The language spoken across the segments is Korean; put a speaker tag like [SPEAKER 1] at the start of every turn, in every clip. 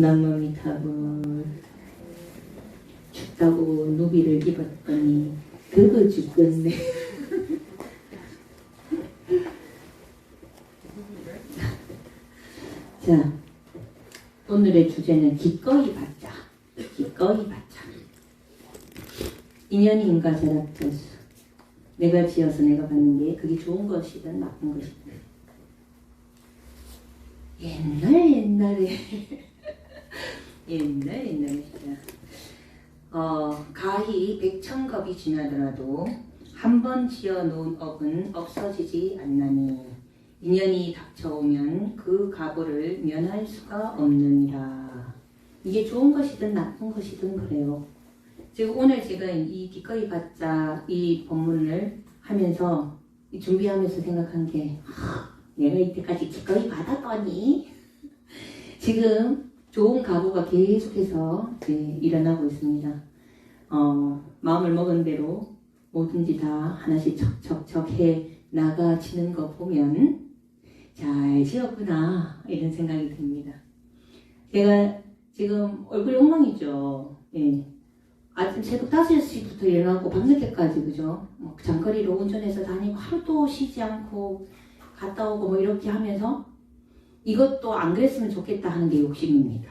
[SPEAKER 1] 남몸이 타고 춥다고 누비를 입었더니 더워 죽겠네. 자, 오늘의 주제는 기꺼이 받자. 기꺼이 받자. 인연이 인가 제작자수. 내가 지어서 내가 받는 게 그게 좋은 것이든 나쁜 것이든. 옛날 옛날에 옛날 옛날에 진짜 어, 가히 백천겁이 지나더라도 한 번 지어 놓은 업은 없어지지 않나니 인연이 닥쳐오면 그 가보를 면할 수가 없느니라. 이게 좋은 것이든 나쁜 것이든 그래요. 지금 오늘 제가 이 기꺼이 받자 이 본문을 하면서 이 준비하면서 생각한 게 아, 내가 이때까지 기꺼이 받았더니 지금 좋은 가보가 계속해서 이제 일어나고 있습니다. 어, 마음을 먹은 대로 뭐든지 다 하나씩 척척척 해 나가지는 거 보면 잘 지었구나 이런 생각이 듭니다. 제가 지금 얼굴이 엉망이죠. 예. 아침 새벽 5시부터 일어나고 밤늦게까지 그죠? 뭐 장거리로 운전해서 다니고 하루도 쉬지 않고 갔다 오고 뭐 이렇게 하면서 이것도 안 그랬으면 좋겠다 하는 게 욕심입니다.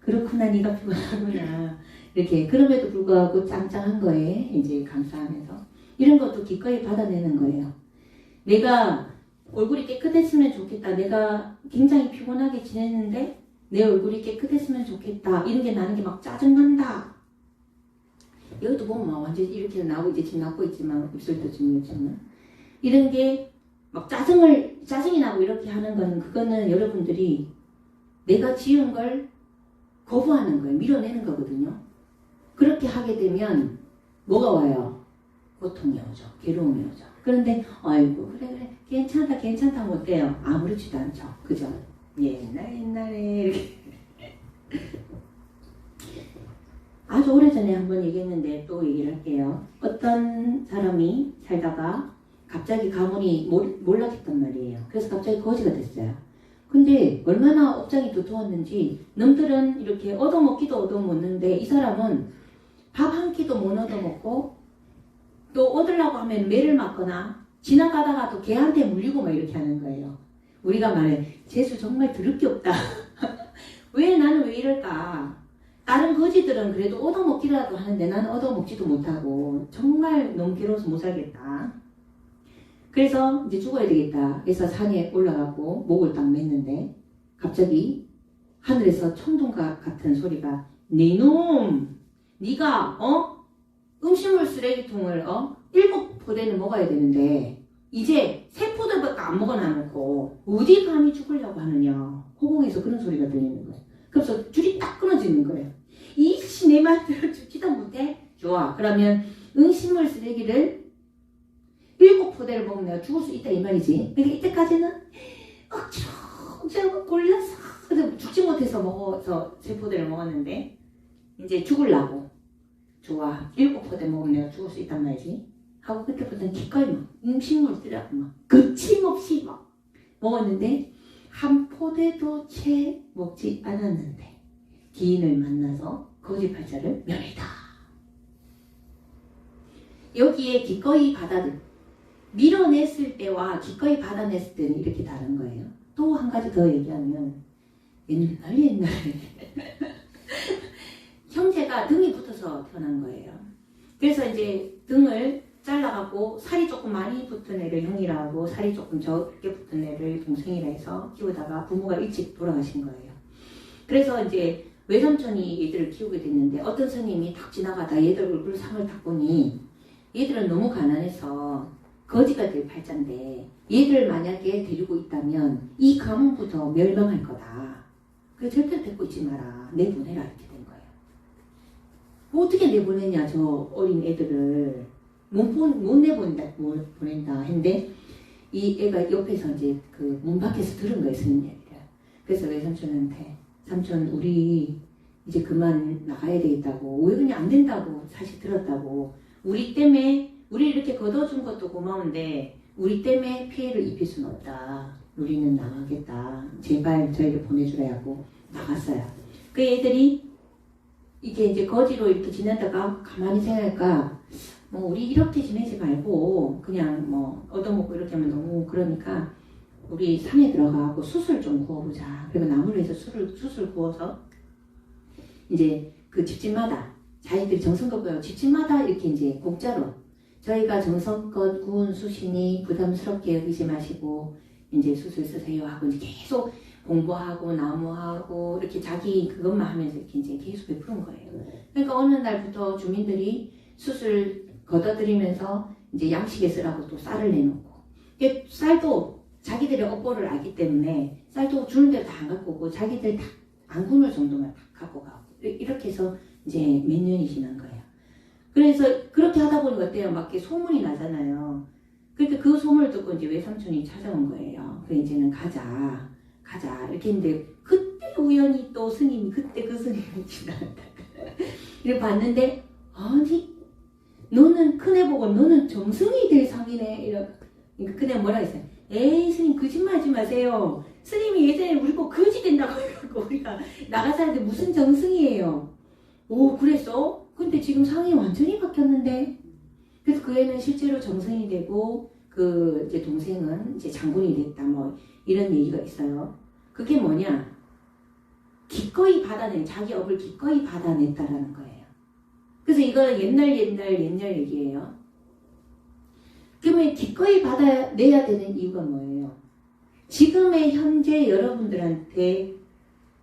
[SPEAKER 1] 그렇구나 네가 피곤하구나 이렇게 그럼에도 불구하고 짱짱한 거에 이제 감사하면서 이런 것도 기꺼이 받아내는 거예요. 내가 얼굴이 깨끗했으면 좋겠다. 내가 굉장히 피곤하게 지냈는데 내 얼굴이 깨끗했으면 좋겠다. 이런 게 나는 게 막 짜증난다. 여기도 보면 막 완전 이렇게 나오고 이제 지금 나고 있지만 입술도 지금 있지만 이런 게 막 짜증을 짜증이 나고 이렇게 하는 거는 그거는 여러분들이 내가 지은 걸 거부하는 거예요. 밀어내는 거거든요. 그렇게 하게 되면 뭐가 와요? 고통이 오죠. 괴로움이 오죠. 그런데 아이고 그래 그래 괜찮다 괜찮다 못돼요. 아무렇지도 않죠. 그죠? 옛날 옛날에 이렇게 아주 오래전에 한번 얘기했는데 또 얘기를 할게요. 어떤 사람이 살다가 갑자기 가문이 몰- 몰락했단 말이에요. 그래서 갑자기 거지가 됐어요. 근데 얼마나 업장이 두터웠는지 놈들은 이렇게 얻어먹기도 얻어먹는데 이 사람은 밥 한 끼도 못 얻어먹고 또 얻으려고 하면 매를 맞거나 지나가다가도 개한테 물리고 막 이렇게 하는 거예요. 우리가 말해 재수 정말 더럽게 없다. 왜 나는 왜 이럴까? 다른 거지들은 그래도 얻어먹기라도 하는데 나는 얻어먹지도 못하고 정말 너무 괴로워서 못 살겠다. 그래서 이제 죽어야 되겠다. 그래서 산에 올라가고 목을 딱 맸는데 갑자기 하늘에서 천둥과 같은 소리가 네놈 네가 어 음식물 쓰레기통을 어 일곱 포대는 먹어야 되는데 이제 세 포대밖에 안 먹어놔놓고 어디 감히 죽으려고 하느냐 호공에서 그런 소리가 들리는 거예요. 그래서 줄이 딱 끊어지는 거예요. 이씨 내 말대로 죽지도 못해? 좋아. 그러면 음식물 쓰레기를 일곱 포대를 먹으면 내가 죽을 수 있다 이 말이지. 그러니까 이때까지는 억지로 골라서 죽지 못해서 먹어서 세 포대를 먹었는데 이제 죽을라고 좋아 일곱 포대 먹으면 내가 죽을 수 있단 말이지. 하고 그때부터는 기꺼이 막 음식물 쓰라고 막 거침없이 막 먹었는데 한 포대도 채 먹지 않았는데 기인을 만나서 거짓발자를 면했다. 여기에 기꺼이 받아들 밀어냈을 때와 기꺼이 받아냈을 때는 이렇게 다른 거예요. 또 한 가지 더 얘기하면 옛날 옛날에 형제가 등이 붙어서 태어난 거예요. 그래서 이제 등을 잘라갖고 살이 조금 많이 붙은 애를 형이라고 살이 조금 적게 붙은 애를 동생이라 해서 키우다가 부모가 일찍 돌아가신 거예요. 그래서 이제 외삼촌이 얘들을 키우게 됐는데 어떤 스님이 탁 지나가다 얘들 얼굴 상을 딱 보니 얘들은 너무 가난해서 거지가 될 팔자인데 얘들 만약에 데리고 있다면 이 가문부터 멸망할 거다. 그래 절대 데리고 있지 마라. 내보내라 이렇게 된 거예요. 뭐 어떻게 내보내냐 저 어린 애들을 못, 본, 못 내보낸다 못 보낸다 했는데 이 애가 옆에서 이제 그 문 밖에서 들은 거예요 스님 얘기를. 그래서 외삼촌한테 삼촌 우리 이제 그만 나가야 되겠다고 왜 그냥 안 된다고 사실 들었다고 우리 때문에 우리 이렇게 걷어준 것도 고마운데 우리 때문에 피해를 입힐 수는 없다. 우리는 나가겠다. 제발 저에게 보내주라 하고 나갔어요. 그 애들이 이게 이제 거지로 이렇게 지내다가 가만히 생각할까 뭐 우리 이렇게 지내지 말고 그냥 뭐 얻어먹고 이렇게 하면 너무 그러니까 우리 산에 들어가고 숯을 좀 구워보자. 그리고 나무를 해서 숯을, 숯을 구워서 이제 그 집집마다 자기들이 정성껏 구워 집집마다 이렇게 이제 공짜로 저희가 정성껏 구운 숯이니 부담스럽게 여기지 마시고 이제 숯을 쓰세요 하고 이제 계속 공부하고 나무하고 이렇게 자기 그것만 하면서 이렇게 이제 계속 베푸는 거예요. 그러니까 어느 날부터 주민들이 숯을 걷어들이면서 이제 양식에 쓰라고 또 쌀을 내놓고 쌀도 자기들의 업보를 알기 때문에 쌀도 주는 대로 다 안 갖고 오고 자기들 다 안 굶을 정도만 다 갖고 가고 이렇게 해서 이제 몇 년이 지난 거예요. 그래서 그렇게 하다 보니까 어때요? 막 이렇게 소문이 나잖아요. 그러니까 그 소문을 듣고 이제 외삼촌이 찾아온 거예요. 그래 이제는 가자, 가자 이렇게 했는데 그때 우연히 또 스님이 그때 그 스님이 지나갔다. 이렇게 봤는데 아니 너는 큰애 보고 너는 정승이 될 상이네 이러. 그러니까 그냥 뭐라 했어요? 에이 스님 거짓말하지 마세요. 스님이 예전에 우리 보고 거지 된다고 해갖고 우리가 나가사는데 무슨 정승이에요? 오 그랬어? 근데 지금 상이 완전히 바뀌었는데 그래서 그 애는 실제로 정승이 되고 그 이제 동생은 이제 장군이 됐다 뭐 이런 얘기가 있어요. 그게 뭐냐? 기꺼이 받아낸 자기 업을 기꺼이 받아냈다라는 거예요. 그래서 이거는 옛날 옛날 옛날 얘기예요. 그러면 기꺼이 받아내야 되는 이유가 뭐예요? 지금의 현재 여러분들한테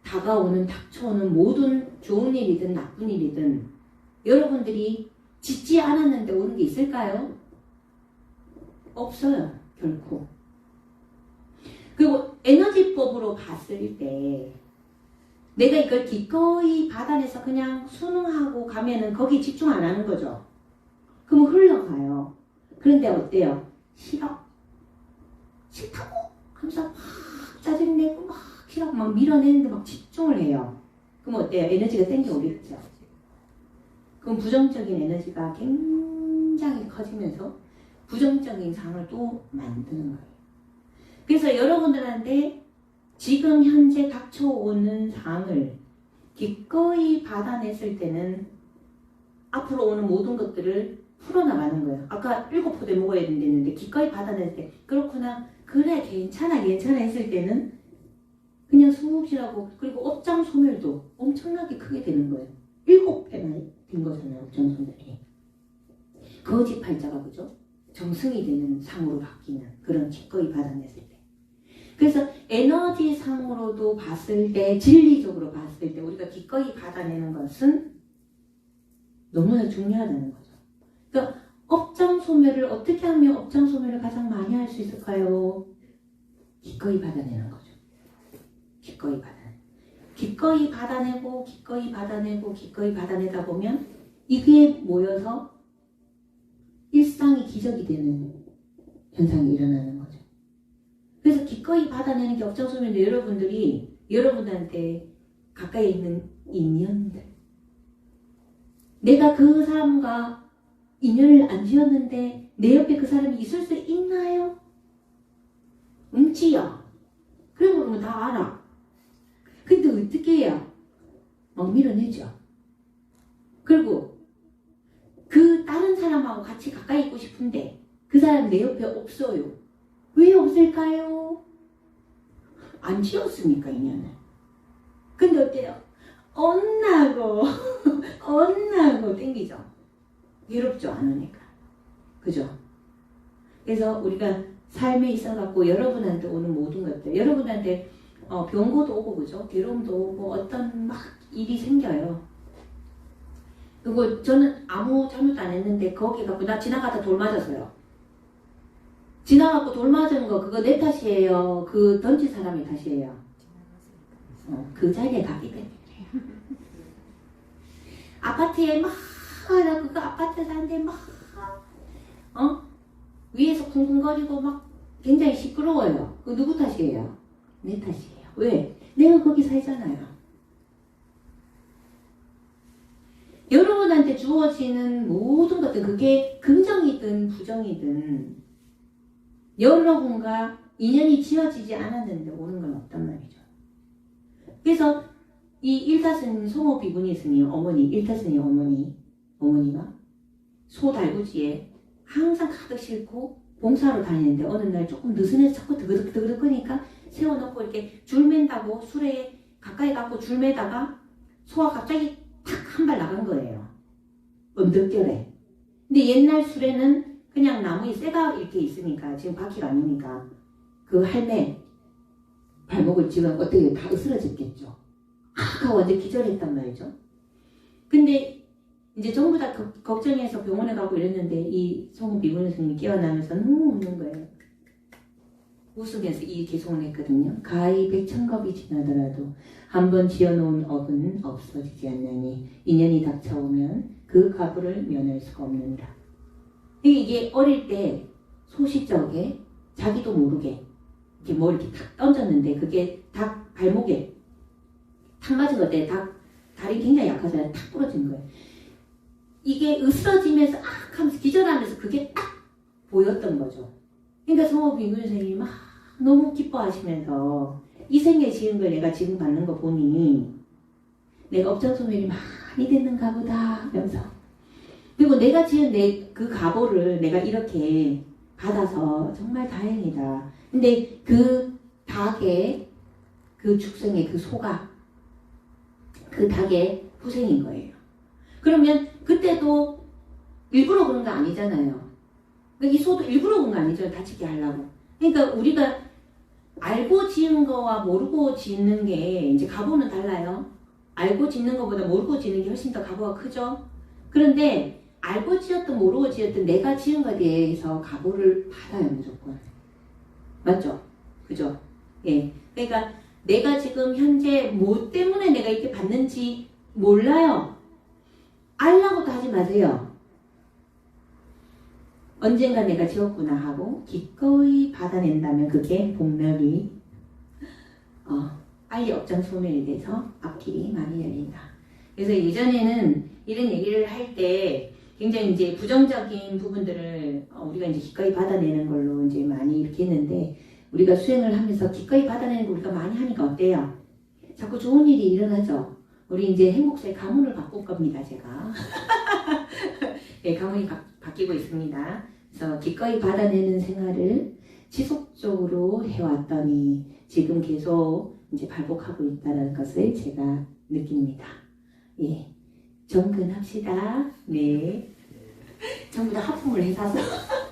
[SPEAKER 1] 다가오는 닥쳐오는 모든 좋은 일이든 나쁜 일이든 여러분들이 짓지 않았는데 오는 게 있을까요? 없어요. 결코. 그리고 에너지법으로 봤을 때 내가 이걸 기꺼이 받아내서 그냥 순응하고 가면은 거기 집중 안 하는 거죠. 그러면 흘러가요. 그런데 어때요? 싫어. 싫다고 하면서 막 짜증내고 막 싫어 막 밀어내는데 막 집중을 해요. 그럼 어때요? 에너지가 땡겨오겠죠. 그럼 부정적인 에너지가 굉장히 커지면서 부정적인 상을 또 만드는 거예요. 그래서 여러분들한테 지금 현재 닥쳐오는 상을 기꺼이 받아냈을 때는 앞으로 오는 모든 것들을 풀어나가는 거예요. 아까 일곱 포대 먹어야 된다는데 기꺼이 받아낼 때 그렇구나 그래 괜찮아 괜찮아 했을 때는 그냥 숨 쉬라고 그리고 업장 소멸도 엄청나게 크게 되는 거예요. 일곱 배나 된 거잖아요. 소멸이. 거짓 팔자가 그죠? 정승이 되는 상으로 바뀌는 그런 기꺼이 받아냈을 때. 그래서 에너지 상으로도 봤을 때 진리적으로 봤을 때 우리가 기꺼이 받아내는 것은 너무나 중요하다는 거죠. 그러니까 업장 소멸을 어떻게 하면 업장 소멸을 가장 많이 할 수 있을까요? 기꺼이 받아내는 거죠. 기꺼이 받아. 기꺼이 받아내고 기꺼이 받아내고 기꺼이 받아내다 보면 이게 모여서 일상이 기적이 되는 현상이 일어나는 거죠. 그래서 기꺼이 받아내는 소멸인데 여러분들이 여러분한테 가까이 있는 인연들 내가 그 사람과 인연을 안 지었는데 내 옆에 그 사람이 있을 수 있나요? 음지야. 그런 거 보면 다 알아. 근데 어떻게 해야? 막 밀어내죠. 그리고 그 다른 사람하고 같이 가까이 있고 싶은데 그 사람 내 옆에 없어요. 왜 없을까요? 안 지었으니까 인연을. 근데 어때요? 언나고 언나고 땡기죠. 괴롭죠 않으니까. 그죠? 그래서 우리가 삶에 있어 갖고 여러분한테 오는 모든 것들, 여러분한테 어, 병고도 오고 그죠? 괴로움도 오고 어떤 막 일이 생겨요. 그리고 저는 아무 잘못도 안 했는데 거기 갖고 나 지나가다 돌 맞았어요. 지나가고 돌 맞은 거 그거 내 탓이에요. 그 던진 사람의 탓이에요. 어, 그 자리에 가기 때문에 그래요. 아파트에 막, 나 그거 아파트 사는데 막, 어? 위에서 쿵쿵거리고 막 굉장히 시끄러워요. 그 누구 탓이에요? 내 탓이에요. 왜? 내가 거기 살잖아요. 여러분한테 주어지는 모든 것들, 그게 긍정이든 부정이든, 여러분과 인연이 지어지지 않았는데 오는 건 없단 말이죠. 그래서 이 일타스님 소모 비구니 스님 어머니 일타스님 어머니 어머니가 소 달구지에 항상 가득 싣고 봉사하러 다니는데 어느 날 조금 느슨해서 자꾸 드그득드그득 거니까 세워놓고 이렇게 줄 맨다고 술에 가까이 갖고 줄 매다가 소가 갑자기 탁 한 발 나간 거예요. 언덕결에. 근데 옛날 술에는 그냥 나무에 쇠가 이렇게 있으니까 지금 바퀴가 아니니까 그 할매 발목을 지금 어떻게 다 으스러졌겠죠. 아까 완전 기절했단 말이죠. 근데 이제 전부 다 거- 걱정해서 병원에 가고 이랬는데 이 성우 비구니 스님이 깨어나면서 너무 웃는 거예요. 웃으면서 이 개송을 했거든요. 가히 백천겁이 지나더라도 한 번 지어놓은 업은 없어지지 않나니 인연이 닥쳐오면 그 가부를 면할 수가 없느니라. 이게 어릴 때 소시적에 자기도 모르게 이렇게 뭘 이렇게 탁 던졌는데 그게 닭 발목에 탁 맞은 건데 닭 다리 굉장히 약하잖아요. 탁 부러진 거예요. 이게 으스러지면서 악 하면서 기절하면서 그게 딱 보였던 거죠. 그러니까 성호 비구 선생님이 막 너무 기뻐하시면서 이 생에 지은 걸 내가 지금 받는 거 보니 내가 업장 소멸이 많이 됐는가 보다 하면서 그리고 내가 지은 내 그 가보를 내가 이렇게 받아서 정말 다행이다. 근데 그 닭의 그 축생의 그 소가 그 닭의 후생인 거예요. 그러면 그때도 일부러 그런 거 아니잖아요. 그러니까 이 소도 일부러 그런 거 아니죠. 다치게 하려고. 그러니까 우리가 알고 지은 거와 모르고 짓는 게 이제 가보는 달라요. 알고 짓는 것보다 모르고 짓는 게 훨씬 더 가보가 크죠. 그런데 알고 지었든 모르고 지었든 내가 지은 것에 대해서 가보를 받아요 무조건. 맞죠? 그죠? 예. 그러니까 내가 지금 현재 뭐 때문에 내가 이렇게 받는지 몰라요. 알라고도 하지 마세요. 언젠가 내가 지었구나 하고 기꺼이 받아낸다면 그게 복락이 어, 빨리 업장 소멸이 돼서 앞길이 많이 열린다. 그래서 예전에는 이런 얘기를 할 때 굉장히 이제 부정적인 부분들을 어, 우리가 이제 기꺼이 받아내는 걸로 이제 많이 이렇게 했는데 우리가 수행을 하면서 기꺼이 받아내는 거 우리가 많이 하니까 어때요? 자꾸 좋은 일이 일어나죠. 우리 이제 행복사의 가문을 바꿀 겁니다, 제가. 네, 가문이 바, 바뀌고 있습니다. 그래서 기꺼이 받아내는 생활을 지속적으로 해왔더니 지금 계속 이제 발복하고 있다는 것을 제가 느낍니다. 예. 정근합시다. 네. 전부 다 하품을 해서